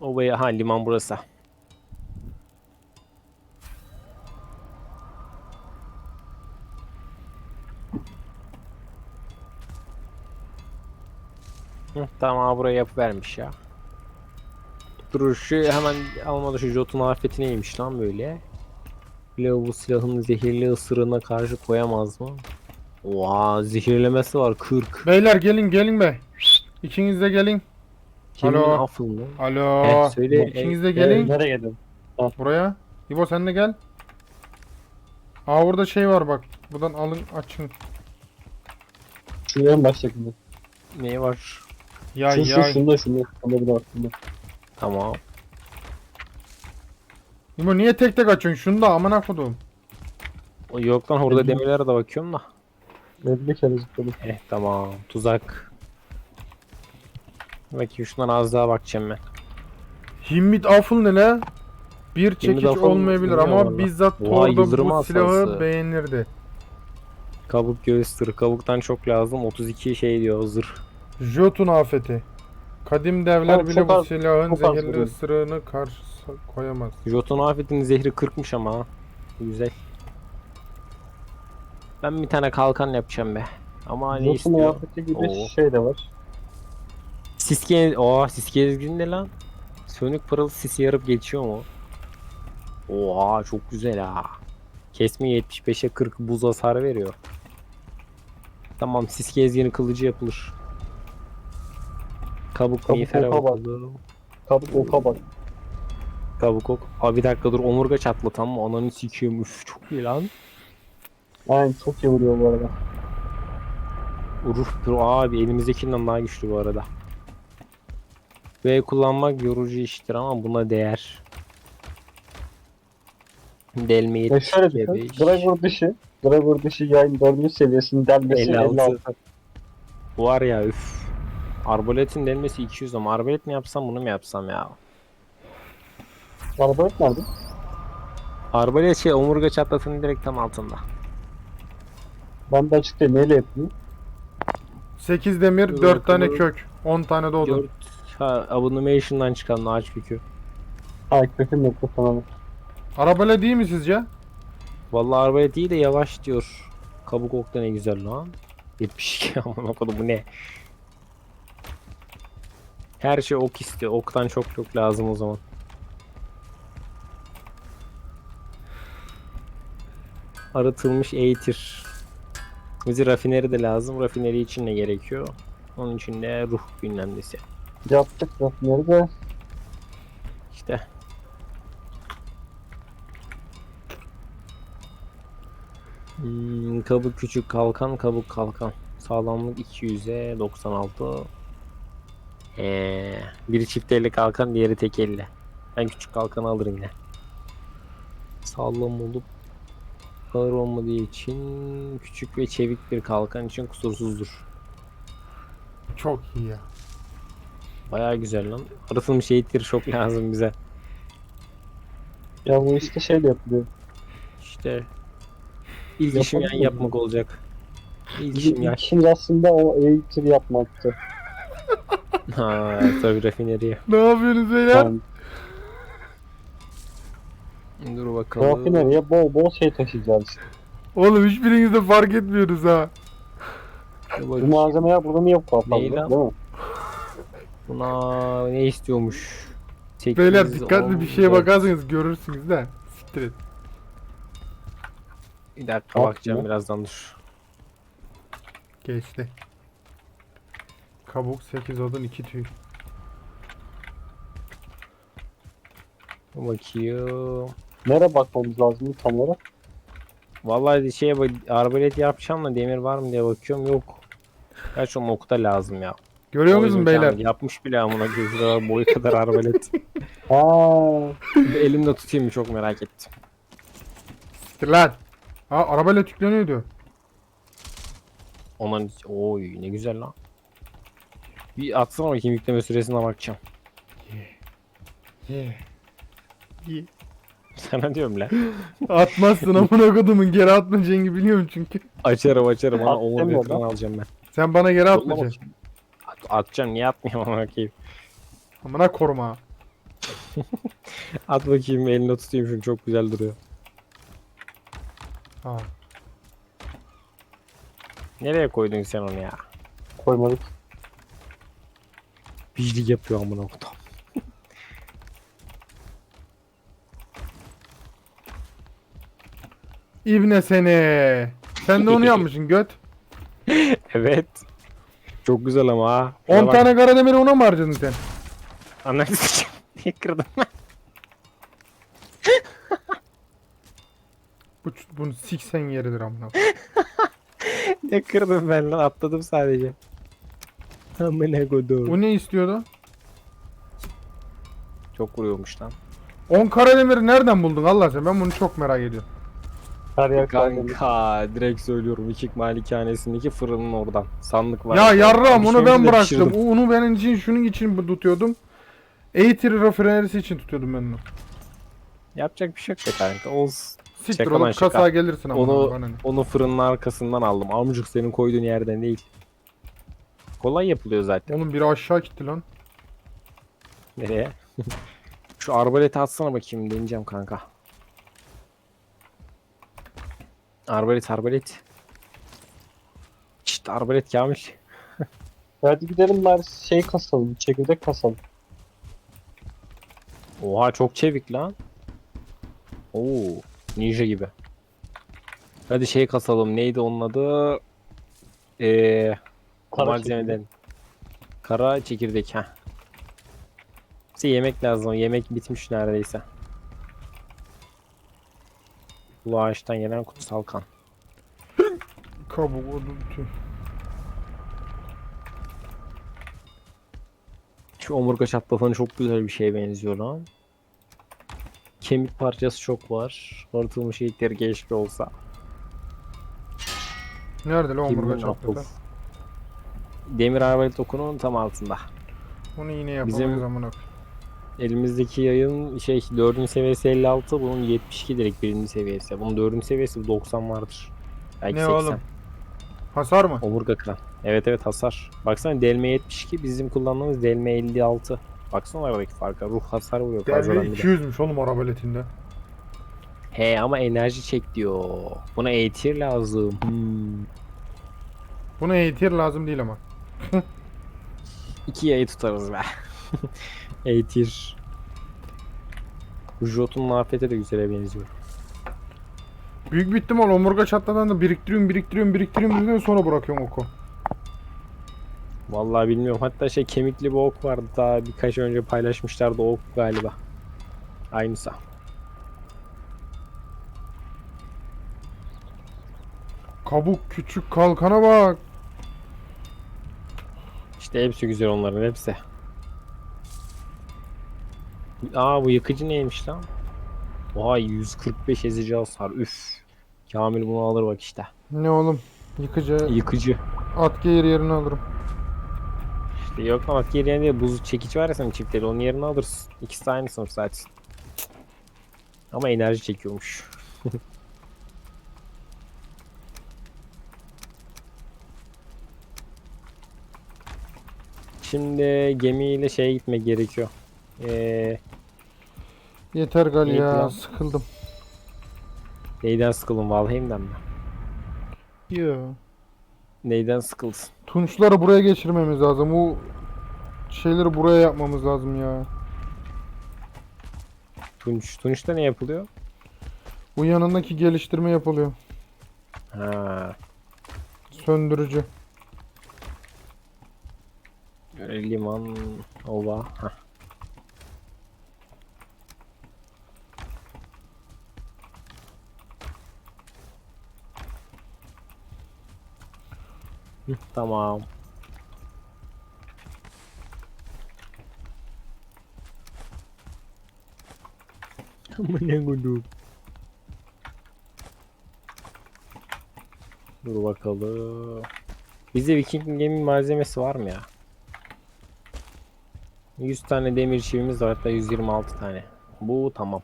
O bay ha liman burası. Hı, tamam abi buraya yapıvermiş ya. Dur şu hemen almadı şu Jotun afeti neymiş lan böyle. Silahı bu silahın zehirli ısırığına karşı koyamaz mı? Oha zehirlemesi var 40. Beyler gelin gelin be. İkiniz de gelin. Kimin Alo. affı mı? Alo. Heh, söyle. İkiniz de gelin. Nereye gidelim? Buraya. İbo sen de gel. Aa burada şey var bak. Buradan alın açın. Şuraya mı başlayalım? Neyi var? Yay Şu şu yay. şunda şunda. Şunda bir de. Tamam. İbo niye tek tek açıyorsun? Şunu da amına kodum. O Yok lan orada demirlere de bakıyorum da. Bir kere zıpladım. Eh tamam. Tuzak. Bakayım şundan az daha bakacağım ben. Himmit Afıl ne la? Bir çekiç olmayabilir bilmiyorum ama valla. bizzat Oha, Thor'da yıldırım bu silahı asası. beğenirdi. Kabuk göğüs tırı. Kabuktan çok lazım. 32 şey diyor zırh. Jotun afeti. Kadim devler Oğlum, bile çok bu az- silahın çok az zehirli vuruyor. ısırığını karşı koyamaz. Jotun afetinin zehri 40'mış ama. ha. Güzel. Ben bir tane kalkan yapacağım be. Ama ne Yosun istiyor? muhabbeti gibi Oo. şey de var. Siske... Oha siske ezgin ne lan? Sönük pırıl sisi yarıp geçiyor mu? Oha çok güzel ha. Kesme 75'e 40 buz hasar veriyor. Tamam siske ezginin kılıcı yapılır. Kabuk Kabuk miğfere oka bak. bakalım. Kabuk oka bak. Kabuk ok. Abi bir dakika dur omurga çatlatam mı? Ananı sikiyorum. Üf çok iyi lan. Aynen çok iyi vuruyor bu arada. Ruh dur abi elimizdekinden daha güçlü bu arada. V kullanmak yorucu iştir ama buna değer. Delme Ya şöyle 72 düşün. Driver dışı. Driver dışı yayın 4. seviyesinin delmesi 56. 56. Var ya üf. Arboletin delmesi 200 ama arbolet mi yapsam bunu mu yapsam ya? Arbalet nerede? Arbalet şey omurga çatlasının direkt tam altında. Ben de açık değil. Neyle yapayım? 8 demir, Dur 4 tane bakalım. kök, 10 tane de odun. 4 ha, abomination'dan çıkan ağaç kökü. Ha köküm yoktu sana. Arabale değil mi sizce? Vallahi arbalet iyi de yavaş diyor. Kabuk ok da ne güzel lan. 72 aman okudum bu ne? Her şey ok istiyor. Oktan çok çok lazım o zaman. Arıtılmış eğitir. Bizi rafineri de lazım. Rafineri için ne gerekiyor? Onun için de ruh bilmem nesi. Yaptık rafineri de. İşte. Hmm, kabuk küçük kalkan, kabuk kalkan. Sağlamlık 200'e 96. Ee, biri çift elle kalkan, diğeri tek elle. Ben küçük kalkanı alırım yine. Sağlam olup ağır olmadığı için küçük ve çevik bir kalkan için kusursuzdur. Çok iyi ya. Bayağı güzel lan. Arıtılmış eğitir çok lazım bize. Ya bu işte şey de yapılıyor. İşte ilk işim Yapalım yan mı? yapmak olacak. İlk işim yan. işimiz aslında o eğitir yapmaktı. Ha tabii rafineriye. Ne yapıyorsunuz beyler? Yani Dur bakalım. rafineriye bol bol şey taşıyacağız işte. Oğlum hiçbiriniz de fark etmiyoruz ha. Dur Bu bakayım. malzemeler burada mı yok? Neyi lan? Değil mi? Buna ne istiyormuş? Sekiz, Beyler dikkatli on, bir şeye bakarsanız görürsünüz de. Siktir et. Bir dakika Bak bakacağım ya. birazdan dur. Geçti. Kabuk 8 odun 2 tüy. Bakayım. Nereye bakmamız lazım tam olarak? Vallahi şeye bak arbalet yapacağım da demir var mı diye bakıyorum yok. Gerçi onun oku da lazım ya. Görüyor musun beyler? Yapmış bile amına gözüne boyu kadar arbalet. Ha, Bir Elimde tutayım çok merak ettim. Siktir lan. Aa arabayla tükleniyor diyor. Onun oy ne güzel lan. Bir atsana bakayım yükleme süresine bakacağım. Sana diyorum lan. Atmazsın amına kodumun geri atmayacağını biliyorum çünkü. Açarım açarım. Ona At omur demiyor ekran lan. alacağım ben. Sen bana geri Yolla atmayacaksın. bakayım. At. Atacağım niye atmayayım ama bakayım. Amına koruma. At bakayım eline tutayım şunu çok güzel duruyor. Ha. Nereye koydun sen onu ya? Koymadık. Biclik yapıyor amına kodum. İbne seni. Sen de onu yapmışsın göt. Evet. Çok güzel ama ha. 10 tane kara demiri ona mı harcadın sen? Anladın Niye kırdın? Bu, bunu siksen yeridir amına. ne kırdım ben lan atladım sadece. Amına kodum. Bu ne istiyordu? Çok vuruyormuş lan. 10 kara demiri nereden buldun Allah sen? Ben bunu çok merak ediyorum. Her yer. Kanka direkt söylüyorum. İkik malikanesindeki fırının oradan. Sandık var. Ya yarram Bir onu ben de bıraktım. pişirdim. Onu benim için şunun için tutuyordum. Eğitir rafinerisi için tutuyordum ben onu. Yapacak bir şey yok be kanka. Olsun. Siktir Şaka lan olup şaka. kasaya gelirsin ama Onu bana ne. onu fırının arkasından aldım. Amcık senin koyduğun yerden değil. Kolay yapılıyor zaten. Oğlum biri aşağı gitti lan. Nereye? Şu arbaleti atsana bakayım deneyeceğim kanka. Arbalet arbalet. İşte arbalet Kamil. Hadi gidelim bari şey kasalım. Çekirdek kasalım. Oha çok çevik lan. Oo, ninja gibi. Hadi şey kasalım. Neydi onun adı? Eee Kara malzemeden. Kara çekirdek ha. Bize yemek lazım. Yemek bitmiş neredeyse. Bu ağaçtan gelen kutsal kan. Kabuk odun. Şu omurga çatlatanı çok güzel bir şeye benziyor lan. Kemik parçası çok var. Hortulmuş ilikleri keşke olsa. Nerede lan omurga çatlatan? Demir arbalet okunun tam altında. Onu yine yapamayız Bizim- amına. Elimizdeki yayın şey 4. seviyesi 56 bunun 72 direkt 1. seviyesi. Bunun 4. seviyesi 90 vardır. Belki Ne 80. oğlum? Hasar mı? Omurga kıran. Evet evet hasar. Baksana delme 72 bizim kullandığımız delme 56. Baksana aradaki farka. Ruh hasar vuruyor fazladan Derbi bir de. 200'müş oğlum arabaletinde. He ama enerji çek diyor. Buna eğitir lazım. Hmm. Buna eğitir lazım değil ama. İki yayı tutarız be. eğitir. Bu Jotun afete de güzele benziyor. Büyük bir ihtimal omurga çatlatan da biriktiriyorum biriktiriyorum biriktiriyorum biriktiriyorum sonra bırakıyorum oku. Vallahi bilmiyorum. Hatta şey kemikli bir ok vardı daha birkaç önce paylaşmışlardı o ok galiba. Aynısı. Kabuk küçük kalkana bak. İşte hepsi güzel onların hepsi. Aa bu yıkıcı neymiş lan? Vay 145 ezici hasar. Üf. Kamil bunu alır bak işte. Ne oğlum? Yıkıcı Yıkıcı. at gelir yerini alırım. İşte yok ama geri yerine değil, buz çekici var ya senin çiftleri onun yerine alırsın. İkisi de aynı sınıf zaten. Ama enerji çekiyormuş. Şimdi gemiyle şeye gitmek gerekiyor. Ee, Yeter gal İyi ya plan. sıkıldım. neyden sıkıldın Valheim'den mi? Yo. Neyden sıkıldın? Tunçları buraya geçirmemiz lazım. Bu şeyleri buraya yapmamız lazım ya. Tunç. Tunç'ta ne yapılıyor? Bu yanındaki geliştirme yapılıyor. Ha, Söndürücü. liman, ova. Hah. Hı, Tamam. Amına kodum. Dur bakalım. Bizde Viking gemi malzemesi var mı ya? 100 tane demir çivimiz var hatta 126 tane. Bu tamam.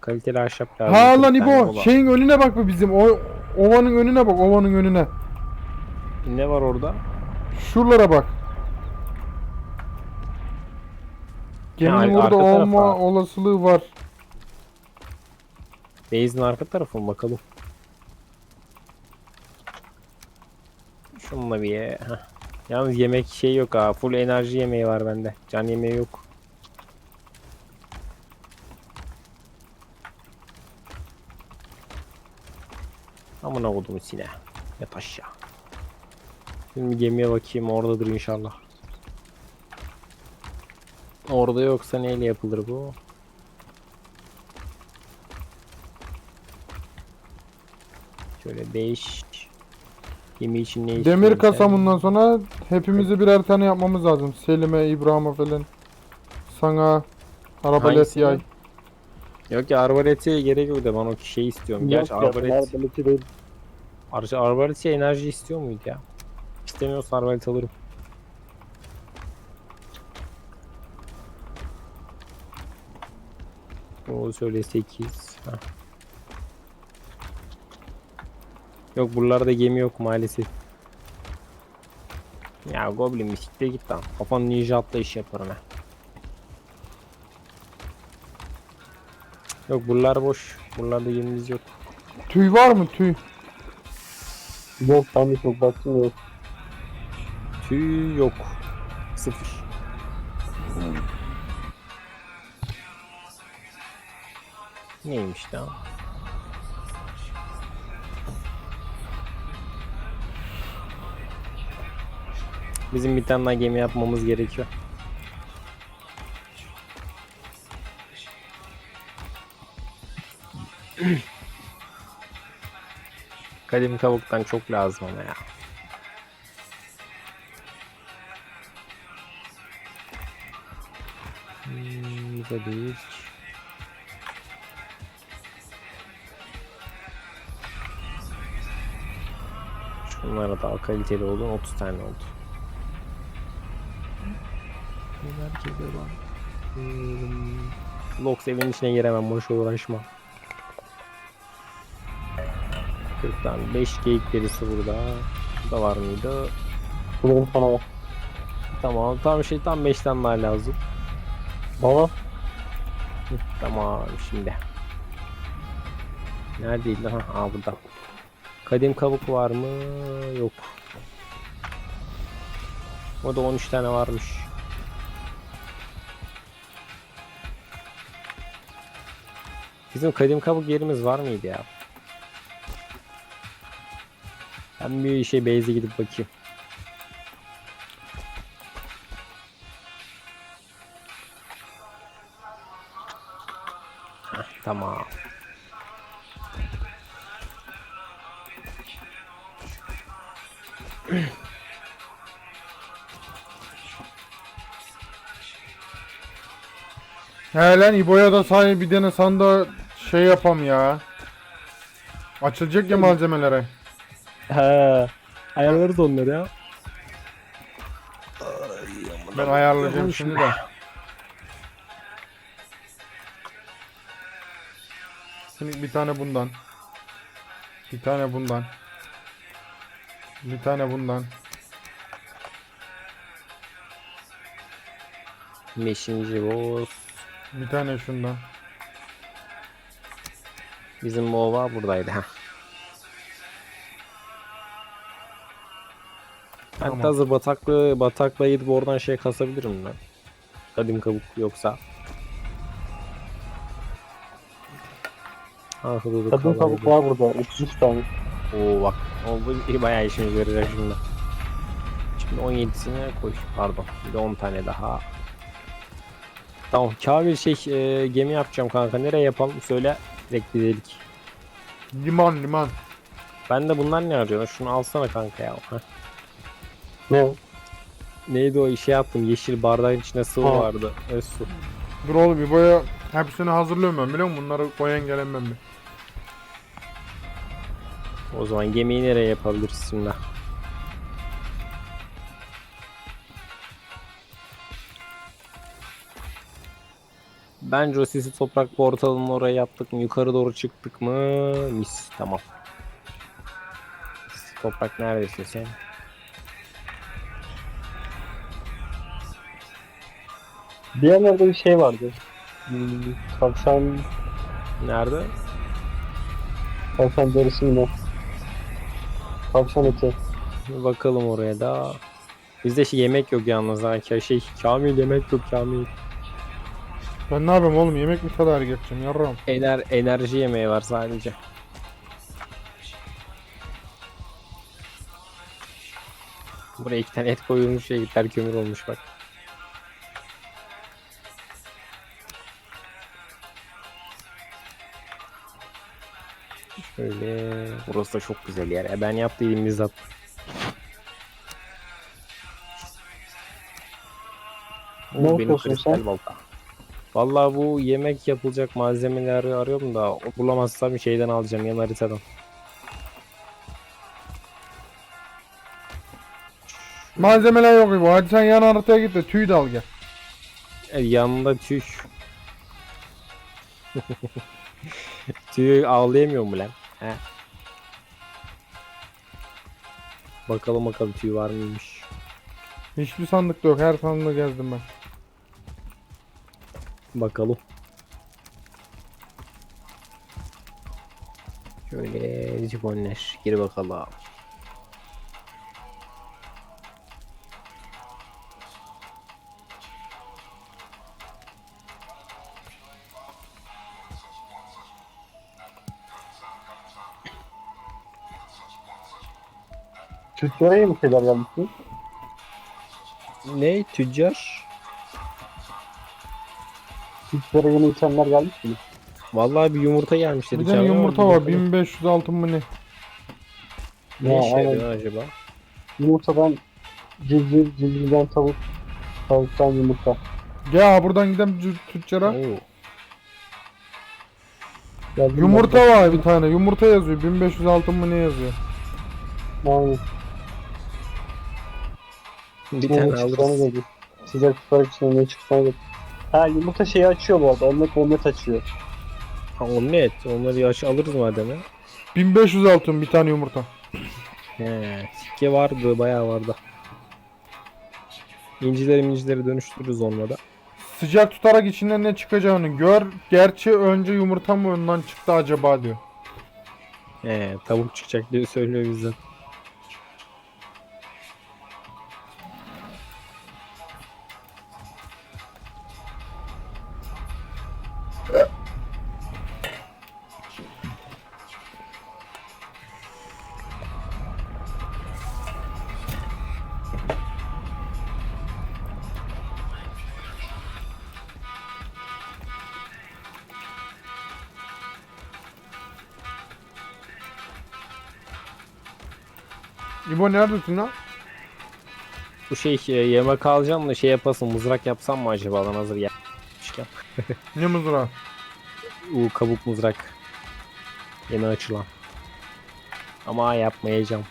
Kaliteli ahşap lazım. Ha 40 lan İbo şeyin önüne bak be bizim. O ovanın önüne bak ovanın önüne. Ne var orada? Şuralara bak. Geminin Yani burada arka olma olasılığı var. Base'in arka tarafı mı bakalım. Şununla bir ye. Heh. Yalnız yemek şey yok ha. Full enerji yemeği var bende. Can yemeği yok. Amına koydum sine. Yat aşağı. Şimdi gemiye bakayım oradadır inşallah. Orada yoksa neyle yapılır bu? Şöyle 5 Gemi için ne Demir istiyorsun kasa sen? bundan sonra hepimize birer tane yapmamız lazım. Selim'e, İbrahim'e falan. Sana arbalet yay. Yok ya arbalete gerek yok da ben o şey istiyorum. Gerçi arbalet, arbaleti değil. ar arbalete enerji istiyor muydu ya? İstemiyorsa arbalet alırım. O söyle 8. Yok buralarda gemi yok maalesef. Ya Goblin bisikte git lan. Kafan ninja atlayış yaparım ha. Yok buralar boş. Buralarda gemimiz yok. Tüy var mı tüy? Yok tam çok baktım yok. Tüy yok. Sıfır. Neymiş lan? Bizim bir tane daha gemi yapmamız gerekiyor. Kadim kabuktan çok lazım ama ya. Da değil. Şunlara daha kaliteli oldu. 30 tane oldu. Neler geliyor lan? Hmm. Lox evin içine giremem. Boş uğraşma. 40 tane. 5 geyik derisi burada. Bu da var mıydı? Sana var. Tamam. Tam şey tam 5 tane daha lazım. Baba Tamam şimdi. Neredeydi? Ha, aa burada. Kadim kabuk var mı? Yok. O da 13 tane varmış. Bizim kadim kabuk yerimiz var mıydı ya? Ben bir şey base'e gidip bakayım. He lan İbo'ya da sahi bir tane sanda şey yapam ya. Açılacak ya malzemelere. He. Ayarlarız onları ya. Ben ayarlayacağım şimdi de. Şimdi bir tane bundan. Bir tane bundan. Bir tane bundan. Beşinci boss. Bir tane şundan. Bizim Mova buradaydı ha. Ben Tamam. de hazır bataklığı bataklığa gidip oradan şey kasabilirim ben. Kadim kabuk yoksa. Ah dur kadın tavuk var burada. 33 tane. Oo bak. O bu bayağı işimize yarayacak şimdi. Şimdi 17'sine koy. Pardon. Bir de 10 tane daha. Tamam. Kamil şey e, gemi yapacağım kanka. Nereye yapalım? Söyle. Direkt gidelim. Liman liman. Ben de bunlar ne arıyor? Şunu alsana kanka ya. Heh. Ne o? Neydi o işe yaptım. Yeşil bardağın içinde sıvı Ha. vardı. Öz su. Dur oğlum İbo'ya hepsini hazırlıyorum ben biliyor musun? Bunları koyan gelen ben bir. O zaman gemiyi nereye yapabiliriz şimdi? Bence o sisi toprak portalının oraya yaptık mı? Yukarı doğru çıktık mı? Mis. Tamam. Sisi toprak neredesin sen? Bir yerlerde bir şey vardı. Hmm, tavşan, Nerede? tavşan derisi mi ne? Tavşan eti. Bakalım oraya da. Bizde şey yemek yok yalnız ha. Şey Kamil yemek yok Kamil. Ben ne yapayım oğlum yemek mi kadar geçeceğim yarram. Ener enerji yemeği var sadece. Buraya iki tane et koyulmuş şey ter kömür olmuş bak. Şöyle. Burası da çok güzel yer. ya. Ben yaptıydım bizzat. Bu benim kristal balta. Vallahi bu yemek yapılacak malzemeleri arıyorum da bulamazsam şeyden alacağım yan haritadan. Malzemeler yok gibi. Hadi sen yan haritaya git de tüy de al gel. E, yanında tüy. Tüy ağlayamıyor mu lan? He. Bakalım bakalım tüy var mıymış. Hiçbir sandıkta yok. Her sandığı gezdim ben. Bakalım. Şöyle ciponler gir bakalım. Türklere yeni şeyler gelmiş mi? Ne tüccar? Türklere yeni itemler gelmiş mi? Vallahi bir yumurta gelmiş dedi. Bir yumurta var. 1500 altın mı ne? Ne Ya, işe aynen. yarıyor acaba? Yumurtadan civciv, civcivden tavuk, tavuktan yumurta. Gel ha, buradan gidelim cü- tüccara. Oo. Geldim Yumurta var bir tane. Yumurta yazıyor. 1500 altın mı ne yazıyor? ben. Aynen. Bir Ne tane alırız. dedi. Sıcak tutarak için ne çıksana dedi. Ha yumurta şeyi açıyor bu arada. Omlet omlet açıyor. Ha omlet. Onları yaş alırız madem ha. 1500 altın bir tane yumurta. He, sikke vardı, bayağı vardı. İncileri mincileri dönüştürürüz onunla da. Sıcak tutarak içinden ne çıkacağını gör. Gerçi önce yumurta mı ondan çıktı acaba diyor. He, tavuk çıkacak diye söylüyor bizden. İbo neredesin lan? Bu şey e, yemek alacağım da şey yapasın mızrak yapsam mı acaba lan hazır yapmışken. Ne mızrağı? U kabuk mızrak. Yeni açılan. Ama yapmayacağım.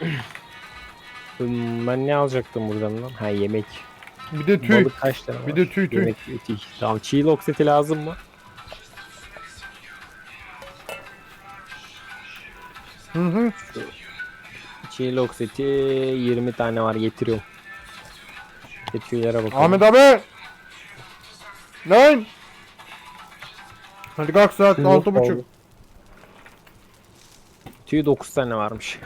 Hmm, ben ne alacaktım buradan lan? Ha yemek. Bir de tüy. Balık kaç tane var? Bir de tüy tüy. Yemek tüy. Tamam çiğ lok seti lazım mı? Hı hı. Lok seti 20 tane var getiriyorum. De tüylere bakalım. Ahmet abi. Lan. Hadi kalk saat Tüy altı yok buçuk. Tüy 9 tane varmış.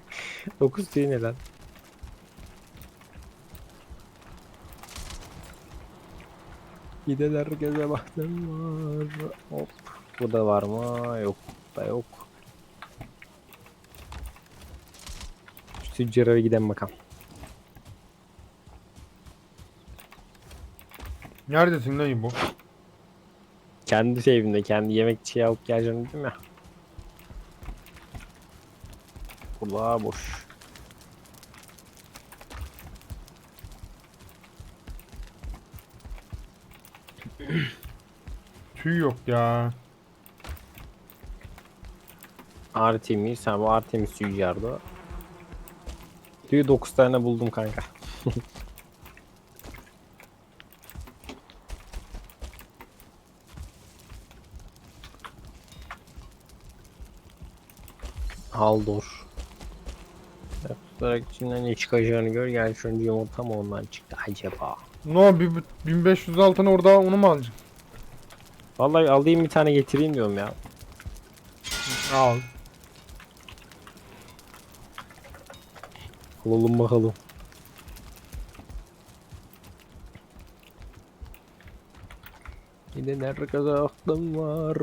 9 tüy ne lan? Gideler göze baktım var. Hop. Bu da var mı? Yok. Bu da yok. Tüccara gidelim bakalım. Neredesin lan İbo? Kendi şeyimde, kendi yemek şey alıp geleceğim dedim ya. Kulağı boş. Tüy yok ya. Artemis, ha bu Artemis tüccarda. Tüyü 9 tane buldum kanka. Haldor. Bırak içinden ne çıkacağını gör. Gel şu önce yumurta mı ondan çıktı acaba? No bir 1500 altın orada onu mu alacaksın? Vallahi alayım bir tane getireyim diyorum ya. Al. Alalım bakalım. Yine nerede aklım var.